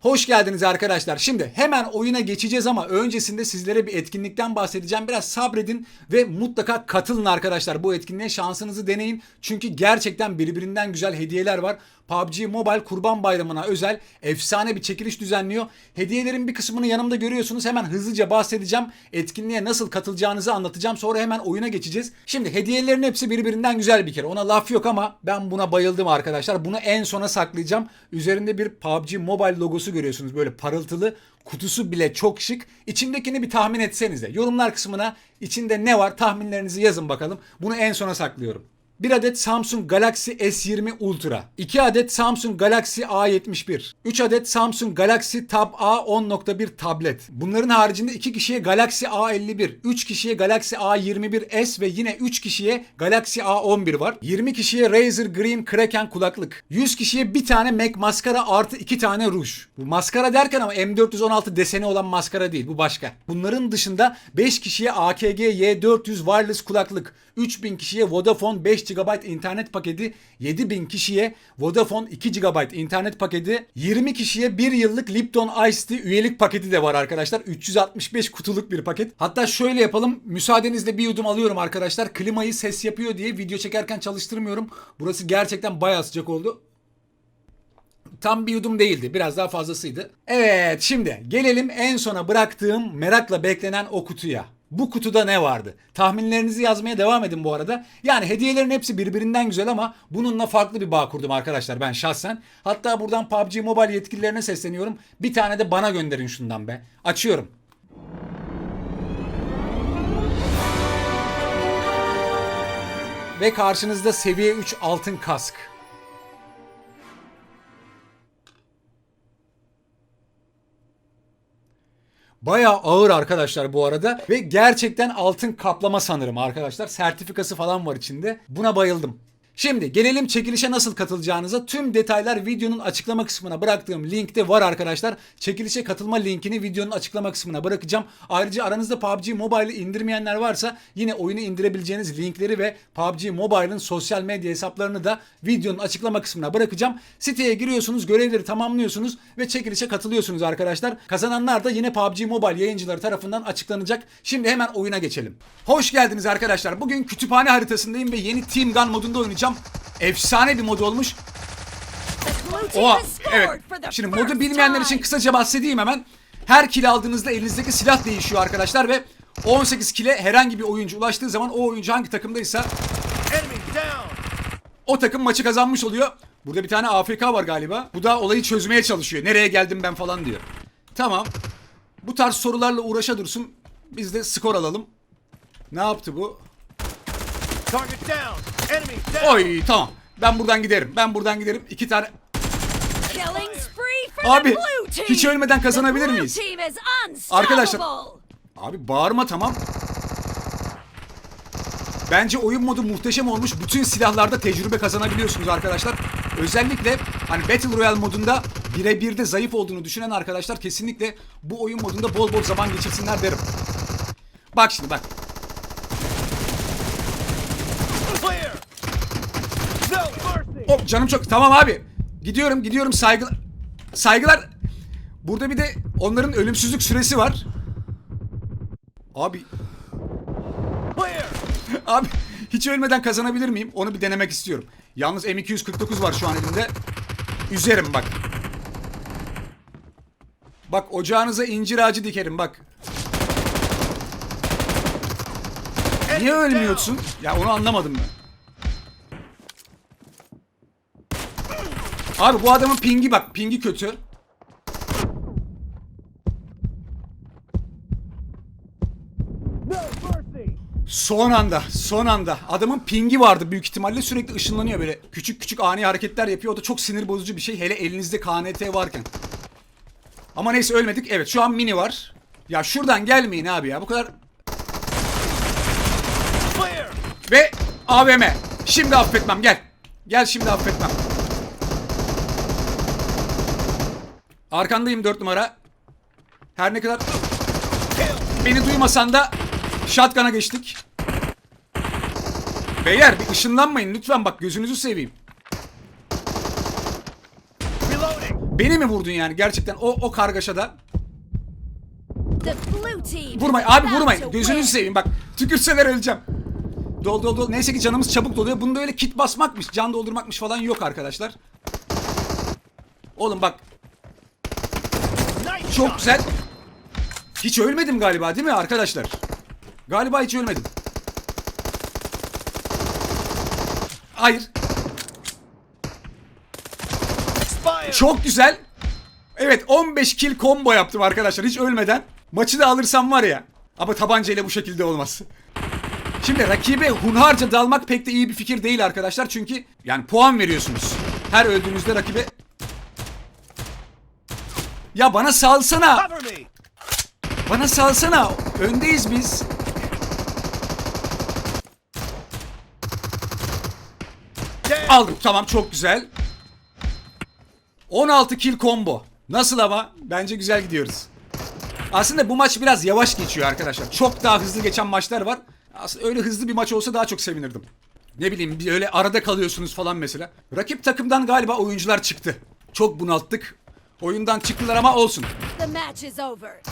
Hoş geldiniz arkadaşlar. Şimdi hemen oyuna geçeceğiz ama öncesinde sizlere bir etkinlikten bahsedeceğim. Biraz sabredin ve mutlaka katılın arkadaşlar. Bu etkinliğe şansınızı deneyin. Çünkü gerçekten birbirinden güzel hediyeler var. PUBG Mobile Kurban Bayramı'na özel efsane bir çekiliş düzenliyor. Hediyelerin bir kısmını yanımda görüyorsunuz. Hemen hızlıca bahsedeceğim. Etkinliğe nasıl katılacağınızı anlatacağım. Sonra hemen oyuna geçeceğiz. Şimdi hediyelerin hepsi birbirinden güzel bir kere. Ona laf yok ama ben buna bayıldım arkadaşlar. Bunu en sona saklayacağım. Üzerinde bir PUBG Mobile logosu görüyorsunuz. Böyle parıltılı. Kutusu bile çok şık. İçindekini bir tahmin etsenize. Yorumlar kısmına içinde ne var tahminlerinizi yazın bakalım. Bunu en sona saklıyorum. 1 adet Samsung Galaxy S20 Ultra, 2 adet Samsung Galaxy A71, 3 adet Samsung Galaxy Tab A 10.1 tablet. Bunların haricinde 2 kişiye Galaxy A51, 3 kişiye Galaxy A21s ve yine 3 kişiye Galaxy A11 var. 20 kişiye Razer Green Kraken kulaklık. 100 kişiye bir tane Mac maskara artı 2 tane ruj. Bu maskara derken ama M416 deseni olan maskara değil bu başka. Bunların dışında 5 kişiye AKG Y400 wireless kulaklık, 3000 kişiye Vodafone 5 GB internet paketi, 7000 kişiye Vodafone 2 GB internet paketi, 20 kişiye 1 yıllık Lipton Ice Tea üyelik paketi de var arkadaşlar. 365 kutuluk bir paket. Hatta şöyle yapalım. Müsaadenizle bir yudum alıyorum arkadaşlar. Klimayı ses yapıyor diye video çekerken çalıştırmıyorum. Burası gerçekten bayağı sıcak oldu. Tam bir yudum değildi. Biraz daha fazlasıydı. Evet şimdi gelelim en sona bıraktığım merakla beklenen o kutuya. Bu kutuda ne vardı? Tahminlerinizi yazmaya devam edin bu arada. Yani hediyelerin hepsi birbirinden güzel ama bununla farklı bir bağ kurdum arkadaşlar ben şahsen. Hatta buradan PUBG Mobile yetkililerine sesleniyorum. Bir tane de bana gönderin şundan be. Açıyorum. Ve karşınızda seviye 3 altın kask. Bayağı ağır arkadaşlar bu arada ve gerçekten altın kaplama sanırım arkadaşlar. Sertifikası falan var içinde. Buna bayıldım. Şimdi gelelim çekilişe nasıl katılacağınıza. Tüm detaylar videonun açıklama kısmına bıraktığım linkte var arkadaşlar. Çekilişe katılma linkini videonun açıklama kısmına bırakacağım. Ayrıca aranızda PUBG Mobile'ı indirmeyenler varsa yine oyunu indirebileceğiniz linkleri ve PUBG Mobile'ın sosyal medya hesaplarını da videonun açıklama kısmına bırakacağım. Siteye giriyorsunuz, görevleri tamamlıyorsunuz ve çekilişe katılıyorsunuz arkadaşlar. Kazananlar da yine PUBG Mobile yayıncıları tarafından açıklanacak. Şimdi hemen oyuna geçelim. Hoş geldiniz arkadaşlar. Bugün kütüphane haritasındayım ve yeni Team Gun modunda oynayacağım. Efsane bir mod olmuş. Oha evet. Şimdi modu bilmeyenler için kısaca bahsedeyim hemen. Her kill aldığınızda elinizdeki silah değişiyor arkadaşlar ve 18 kile herhangi bir oyuncu ulaştığı zaman o oyuncu hangi takımdaysa o takım maçı kazanmış oluyor. Burada bir tane AFK var galiba. Bu da olayı çözmeye çalışıyor. Nereye geldim ben falan diyor. Tamam. Bu tarz sorularla uğraşa dursun. Biz de skor alalım. Ne yaptı bu? Oy tamam. Ben buradan giderim. Ben buradan giderim. İki tane Abi, hiç ölmeden kazanabilir miyiz? Arkadaşlar-. Abi bağırma tamam. Bence oyun modu muhteşem olmuş. Bütün silahlarda tecrübe kazanabiliyorsunuz arkadaşlar. Özellikle hani Battle Royale modunda birebir de zayıf olduğunu düşünen arkadaşlar kesinlikle bu oyun modunda bol bol zaman geçirsinler derim. Bak şimdi bak. Canım çok tamam abi. Gidiyorum gidiyorum saygılar. Saygılar. Burada bir de onların ölümsüzlük süresi var. Abi! Abi hiç ölmeden kazanabilir miyim? Onu bir denemek istiyorum. Yalnız M249 var şu an elimde. Üzerim bak. Bak ocağınıza incir ağacı dikerim bak. Niye ölmüyorsun? Ya onu anlamadım ben. Abi bu adamın pingi bak. Pingi kötü. Son anda, son anda. Adamın pingi vardı büyük ihtimalle sürekli ışınlanıyor böyle. Küçük küçük ani hareketler yapıyor. O da çok sinir bozucu bir şey. Hele elinizde KNT varken. Ama neyse ölmedik. Evet şu an mini var. Ya şuradan gelmeyin abi ya. Bu kadar. Ve AVM. Şimdi affetmem gel. Gel şimdi affetmem. Arkandayım 4 numara. Her ne kadar beni duymasan da shotgun'a geçtik. Beyler bir ışınlanmayın lütfen bak gözünüzü seveyim. Beni mi vurdun yani gerçekten o o kargaşada? Vurmayın abi vurmayın. Gözünüzü seveyim bak. Tükürseler öleceğim. Dol dol dol. Neyse ki canımız çabuk doluyor. Bunda öyle kit basmakmış, can doldurmakmış falan yok arkadaşlar. Oğlum bak çok güzel. Hiç ölmedim galiba değil mi arkadaşlar? Galiba hiç ölmedim. Hayır. Çok güzel. Evet 15 kill combo yaptım arkadaşlar hiç ölmeden. Maçı da alırsam var ya. Ama tabancayla bu şekilde olmaz. Şimdi rakibe hunharca dalmak pek de iyi bir fikir değil arkadaşlar. Çünkü yani puan veriyorsunuz. Her öldüğünüzde rakibe... Ya bana salsana. Bana salsana. Öndeyiz biz. Aldım. Tamam çok güzel. 16 kill combo. Nasıl ama? Bence güzel gidiyoruz. Aslında bu maç biraz yavaş geçiyor arkadaşlar. Çok daha hızlı geçen maçlar var. Aslında öyle hızlı bir maç olsa daha çok sevinirdim. Ne bileyim öyle arada kalıyorsunuz falan mesela. Rakip takımdan galiba oyuncular çıktı. Çok bunalttık. Oyundan çıktılar ama olsun.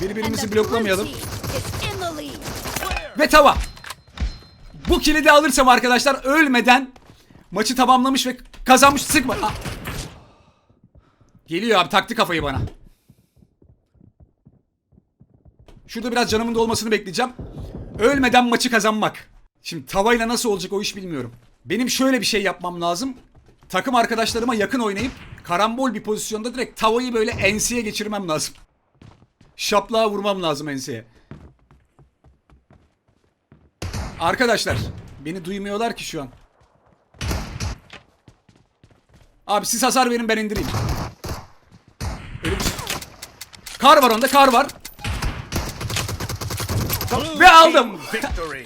Birbirimizi bloklamayalım. Ve tava. Bu kilidi alırsam arkadaşlar ölmeden maçı tamamlamış ve kazanmış. Sıkma. Aa. Geliyor abi taktı kafayı bana. Şurada biraz canımın dolmasını bekleyeceğim. Ölmeden maçı kazanmak. Şimdi tavayla nasıl olacak o iş bilmiyorum. Benim şöyle bir şey yapmam lazım. Takım arkadaşlarıma yakın oynayıp karambol bir pozisyonda direkt tavayı böyle enseye geçirmem lazım. Şaplığa vurmam lazım enseye. Arkadaşlar beni duymuyorlar ki şu an. Abi siz hasar verin ben indireyim. Bir şey- Kar var onda kar var. Ve aldım.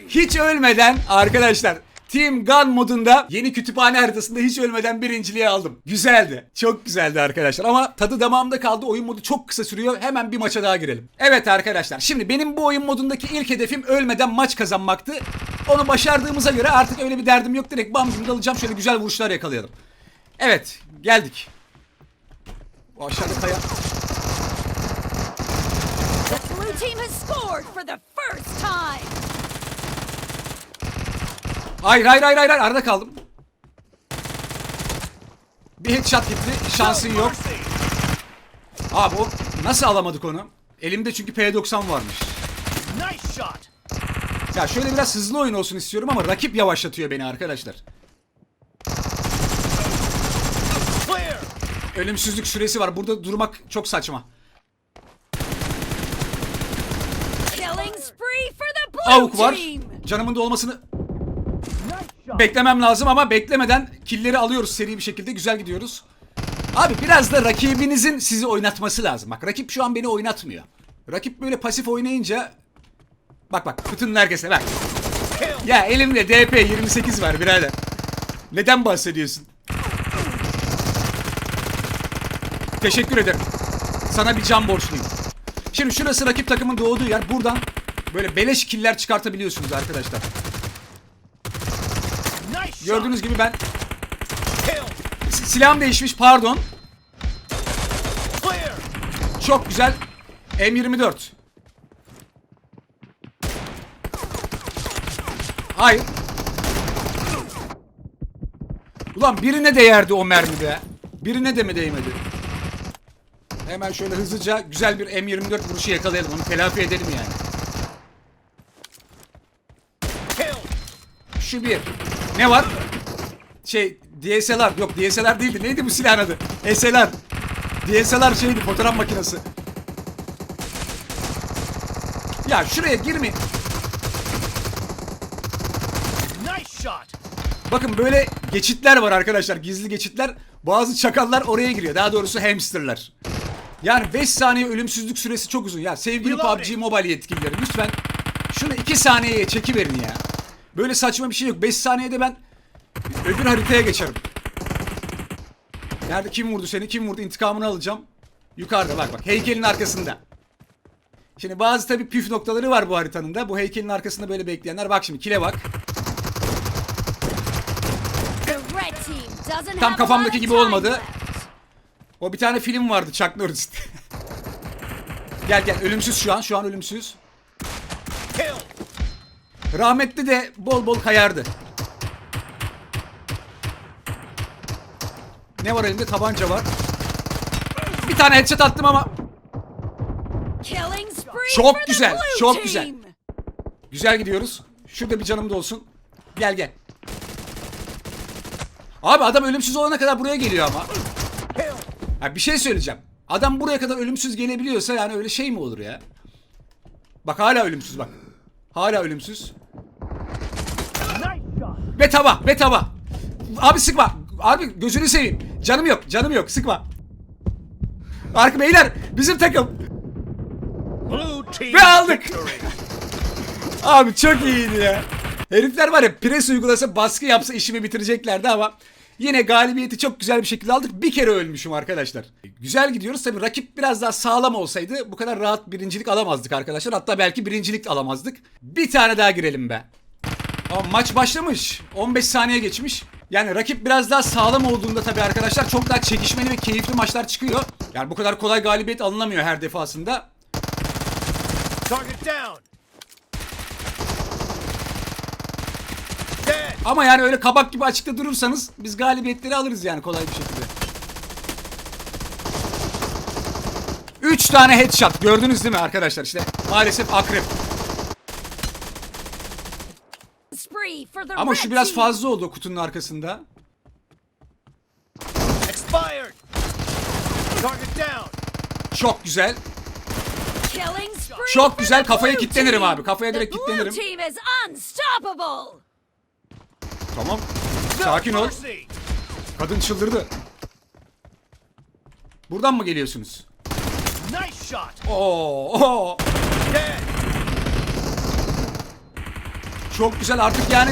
Hiç ölmeden arkadaşlar Team Gun modunda yeni kütüphane haritasında hiç ölmeden birinciliği aldım. Güzeldi. Çok güzeldi arkadaşlar. Ama tadı damağımda kaldı. Oyun modu çok kısa sürüyor. Hemen bir maça daha girelim. Evet arkadaşlar. Şimdi benim bu oyun modundaki ilk hedefim ölmeden maç kazanmaktı. Onu başardığımıza göre artık öyle bir derdim yok. Direkt bam güm dalacağım. Şöyle güzel vuruşlar yakalayalım. Evet. Geldik. O aşağıda kaya. The blue team has scored for the first time. Hayır hayır hayır hayır. Arada kaldım. Bir headshot gitti. Şansın yok. Abi o nasıl alamadık onu? Elimde çünkü P90 varmış. Nice shot. Ya şöyle biraz hızlı oyun olsun istiyorum ama rakip yavaşlatıyor beni arkadaşlar. Ölümsüzlük süresi var. Burada durmak çok saçma. Avuk var. Canımın Nice shot. Beklemem lazım ama beklemeden killleri alıyoruz seri bir şekilde. Güzel gidiyoruz. Abi biraz da rakibinizin sizi oynatması lazım. Bak rakip şu an beni oynatmıyor. Rakip böyle pasif oynayınca Bak bak fıtının herkese bak. Ya elimde DP 28 var birader. Neden bahsediyorsun? Teşekkür ederim. Sana bir can borçluyum. Şimdi şurası rakip takımın doğduğu yer. Buradan böyle beleş killer çıkartabiliyorsunuz arkadaşlar. Gördüğünüz gibi ben si- silahım değişmiş pardon. Çok güzel. M24. Hayır. Ulan birine değerdi o mermi be. Birine de mi değmedi? Hemen şöyle hızlıca güzel bir M24 vuruşu yakalayalım. Onu telafi edelim yani. Şu bir. Ne var? Şey DSLR. Yok DSLR değildi. Neydi bu silahın adı? SLR. DSLR şeydi fotoğraf makinesi. Ya şuraya girmeyin. Nice shot. Bakın böyle geçitler var arkadaşlar. Gizli geçitler. Bazı çakallar oraya giriyor. Daha doğrusu hamsterlar. Yani 5 saniye ölümsüzlük süresi çok uzun. Ya sevgili. PUBG Mobile yetkilileri lütfen şunu 2 saniyeye çekiverin ya. Böyle saçma bir şey yok. 5 saniyede ben öbür haritaya geçerim. Nerede kim vurdu seni? Kim vurdu? İntikamını alacağım. Yukarıda bak bak heykelin arkasında. Şimdi bazı tabii püf noktaları var bu haritanın da. Bu heykelin arkasında böyle bekleyenler. Bak şimdi kile bak. Tam kafamdaki gibi olmadı. O bir tane film vardı Chuck Norris. gel gel ölümsüz şu an. Şu an ölümsüz. Rahmetli de bol bol kayardı. Ne var elinde? Tabanca var. Bir tane headshot attım ama Çok güzel, çok güzel. güzel gidiyoruz. Şurada bir canım da olsun. Gel gel. Abi adam ölümsüz olana kadar buraya geliyor ama. Ya bir şey söyleyeceğim. Adam buraya kadar ölümsüz gelebiliyorsa yani öyle şey mi olur ya? Bak hala ölümsüz bak. Hala ölümsüz. Ve tava, ve tava. Abi sıkma. Abi gözünü seveyim. Canım yok, canım yok. Sıkma. Arka beyler, bizim takım. Ve aldık. Abi çok iyiydi ya. Herifler var ya pres uygulasa baskı yapsa işimi bitireceklerdi ama yine galibiyeti çok güzel bir şekilde aldık. Bir kere ölmüşüm arkadaşlar. Güzel gidiyoruz. Tabii rakip biraz daha sağlam olsaydı bu kadar rahat birincilik alamazdık arkadaşlar. Hatta belki birincilik de alamazdık. Bir tane daha girelim be. Maç başlamış. 15 saniye geçmiş. Yani rakip biraz daha sağlam olduğunda tabii arkadaşlar çok daha çekişmeli ve keyifli maçlar çıkıyor. Yani bu kadar kolay galibiyet alınamıyor her defasında. Target down. Dead. Ama yani öyle kabak gibi açıkta durursanız biz galibiyetleri alırız yani kolay bir şekilde. 3 tane headshot gördünüz değil mi arkadaşlar işte maalesef akrep. Spree for the Ama şu biraz fazla oldu kutunun arkasında. Expired. Target down. Çok güzel. Çok güzel, kafaya kilitlenirim abi, kafaya direkt kilitlenirim. Tamam. Sakin ol. Kadın çıldırdı. Buradan mı geliyorsunuz? Nice shot. Oo, oo. Çok güzel artık yani.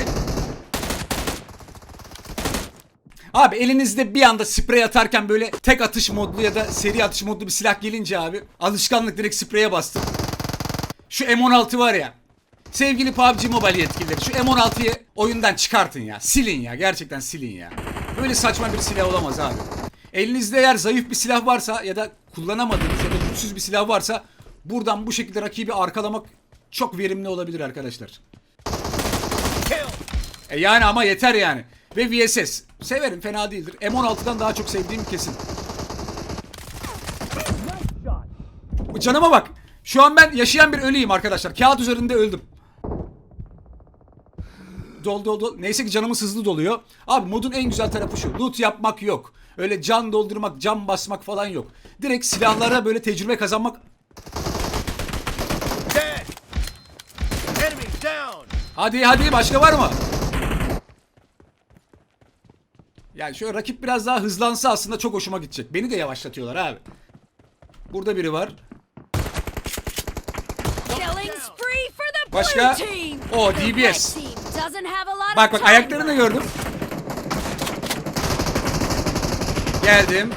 Abi elinizde bir anda sprey atarken böyle tek atış modlu ya da seri atış modlu bir silah gelince abi alışkanlık direkt spreye bastım. Şu M16 var ya. Sevgili PUBG Mobile yetkilileri şu M16'yı oyundan çıkartın ya. Silin ya. Gerçekten silin ya. Böyle saçma bir silah olamaz abi. Elinizde eğer zayıf bir silah varsa ya da kullanamadığınız ya da güçsüz bir silah varsa buradan bu şekilde rakibi arkalamak çok verimli olabilir arkadaşlar. E yani ama yeter yani. Ve VSS. Severim fena değildir. M16'dan daha çok sevdiğim kesin. Canıma bak. Şu an ben yaşayan bir ölüyüm arkadaşlar. Kağıt üzerinde öldüm. Dol dol dol. Neyse ki canımız hızlı doluyor. Abi modun en güzel tarafı şu. Loot yapmak yok. Öyle can doldurmak, can basmak falan yok. Direkt silahlara böyle tecrübe kazanmak. Hadi hadi başka var mı? Yani şöyle rakip biraz daha hızlansa aslında çok hoşuma gidecek. Beni de yavaşlatıyorlar abi. Burada biri var. Başka? O, DBS. Bak bak ayaklarını gördüm. Geldim.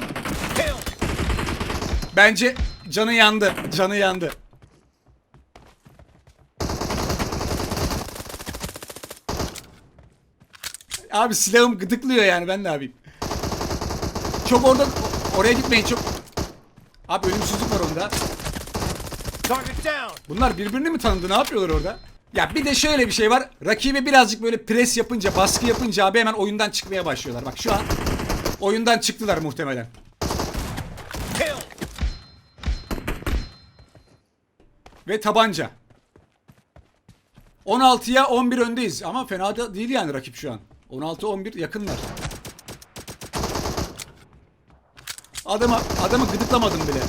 Bence canı yandı. Canı yandı. Abi silahım gıdıklıyor yani ben ne yapayım. Çok orada oraya gitmeyin çok. Abi ölümsüzlük var onda. Bunlar birbirini mi tanıdı? Ne yapıyorlar orada? Ya bir de şöyle bir şey var. Rakibe birazcık böyle pres yapınca, baskı yapınca abi hemen oyundan çıkmaya başlıyorlar. Bak şu an oyundan çıktılar muhtemelen. Ve tabanca. 16'ya 11 öndeyiz ama fena da değil yani rakip şu an. 16-11 yakınlar. Adamı, adamı gıdıklamadım bile.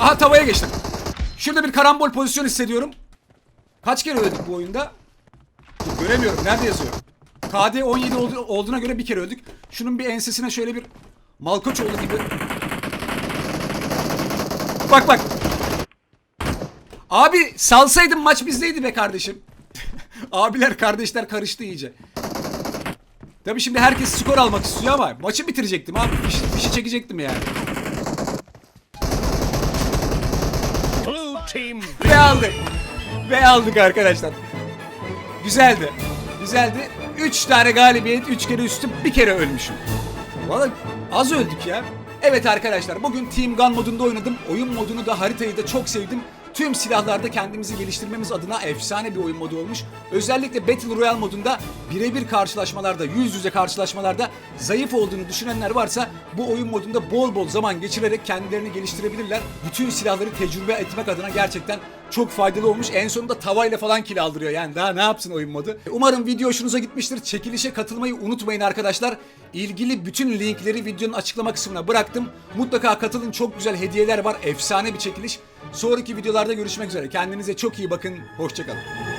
Aha tavaya geçtim. Şurada bir karambol pozisyon hissediyorum. Kaç kere öldük bu oyunda? Dur, göremiyorum. Nerede yazıyor? KD 17 oldu- olduğuna göre bir kere öldük. Şunun bir ensesine şöyle bir Malkoçoğlu gibi. Bak bak. Abi salsaydın maç bizdeydi be kardeşim. Abiler kardeşler karıştı iyice. Tabii şimdi herkes skor almak istiyor ama maçı bitirecektim abi. Fişi, fişi çekecektim yani. Blue team Ve aldık. Ve aldık arkadaşlar. Güzeldi. Güzeldi. 3 tane galibiyet, 3 kere üstü, bir kere ölmüşüm. Valla az öldük ya. Evet arkadaşlar bugün Team Gun modunda oynadım. Oyun modunu da haritayı da çok sevdim. Tüm silahlarda kendimizi geliştirmemiz adına efsane bir oyun modu olmuş. Özellikle Battle Royale modunda birebir karşılaşmalarda, yüz yüze karşılaşmalarda zayıf olduğunu düşünenler varsa bu oyun modunda bol bol zaman geçirerek kendilerini geliştirebilirler. Bütün silahları tecrübe etmek adına gerçekten çok faydalı olmuş. En sonunda tavayla falan kill aldırıyor. Yani daha ne yapsın oyun modu. Umarım video hoşunuza gitmiştir. Çekilişe katılmayı unutmayın arkadaşlar. İlgili bütün linkleri videonun açıklama kısmına bıraktım. Mutlaka katılın. Çok güzel hediyeler var. Efsane bir çekiliş. Sonraki videolarda görüşmek üzere. Kendinize çok iyi bakın. Hoşçakalın.